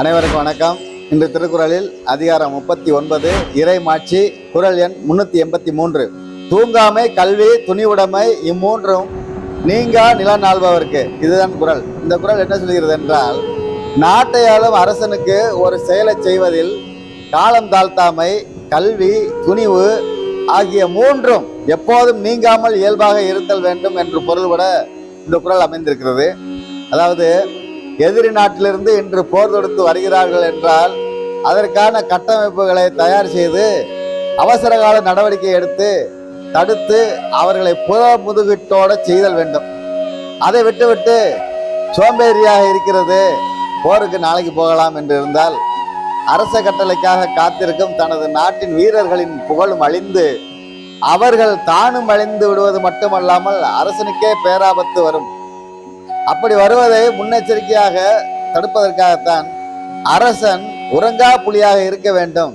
அனைவருக்கும் வணக்கம். இன்று திருக்குறளில் அதிகாரம் முப்பத்தி ஒன்பது இறைமாட்சி குறள் எண் முன்னூத்தி எண்பத்தி மூன்று. தூங்காமை கல்வி துணிவுடைமை இம்மூன்றும் நீங்கா நிலநாள்பவர்க்கு. இதுதான் குரல். இந்த குறள் என்ன சொல்கிறது என்றால் நாட்டை ஆளும் அரசனுக்கு ஒரு செயலை செய்வதில் காலம் தாழ்த்தாமை கல்வி துணிவு ஆகிய மூன்றும் எப்போதும் நீங்காமல் இயல்பாக இருத்தல் வேண்டும் என்று பொருள்பட இந்த குறள் அமைந்திருக்கிறது. அதாவது எதிரி நாட்டிலிருந்து இன்று போர் தொடுத்து வருகிறார்கள் என்றால் அதற்கான கட்டமைப்புகளை தயார் செய்து அவசர கால நடவடிக்கை எடுத்து தடுத்து அவர்களை புற முதுகிட்டோட செய்தல் வேண்டும். அதை விட்டுவிட்டு சோம்பேறியாக இருக்கிறது போருக்கு நாளைக்கு போகலாம் என்று இருந்தால் அரச கட்டளைக்காக காத்திருக்கும் தனது நாட்டின் வீரர்களின் புகழும் அழிந்து அவர்கள் தானும் அழிந்து விடுவது மட்டுமல்லாமல் அரசனுக்கே பேராபத்து வரும். அப்படி வருவதை முன்னெச்சரிக்கையாக தடுப்பதற்காகத்தான் அரசன் உறங்கா புலியாக இருக்க வேண்டும்.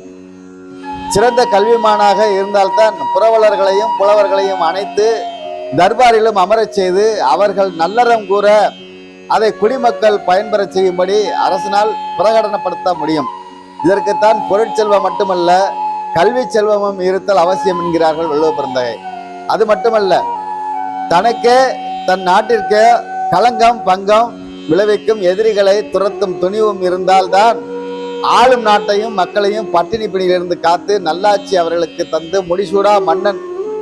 சிறந்த கல்விமானாக இருந்தால்தான் புரவலர்களையும் புலவர்களையும் அணைத்து தர்பாரிலும் அமரச் செய்து அவர்கள் நல்லறம் கூற அதை குடிமக்கள் பயன்பெறச் செய்யும்படி அரசனால் பிரகடனப்படுத்த முடியும். இதற்குத்தான் பொருட்செல்வம் மட்டுமல்ல கல்வி செல்வமும் இருத்தல் அவசியம் என்கிறார்கள் வள்ளுவ பிறந்தகை அது மட்டுமல்ல தனக்கே தன் நாட்டிற்கே களங்கம் பங்கம் விளைவிக்கும் எதிரிகளை துரத்தும் துணிவும் இருந்தால்தான் ஆளும் நாட்டையும் மக்களையும் பட்டினி பிணியிலிருந்து காத்து நல்லாட்சி அவர்களுக்கு தந்து முடிசூடா மன்னன்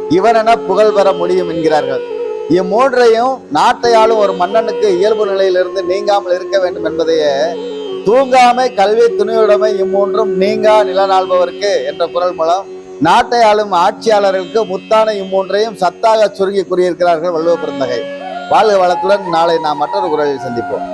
இவனென புகழ் பெற முடியும் என்கிறார்கள். இம்மூன்றையும் நாட்டை ஆளும் ஒரு மன்னனுக்கு இயல்பு நிலையிலிருந்து நீங்காமல் இருக்க வேண்டும் என்பதையே தூங்காமை கல்வி துணியுடைமை இம்மூன்றும் நீங்கா நிலநாள்பவருக்கு என்ற குரல் மூலம் நாட்டை ஆளும் ஆட்சியாளர்களுக்கு முத்தான இம்மூன்றையும் சத்தாக சுருங்கி கூறியிருக்கிறார்கள் வள்ளுவ பிறந்தகை வாழ்க வளத்துடன் நாளை நாம் மற்றொரு குரலில் சந்திப்போம்.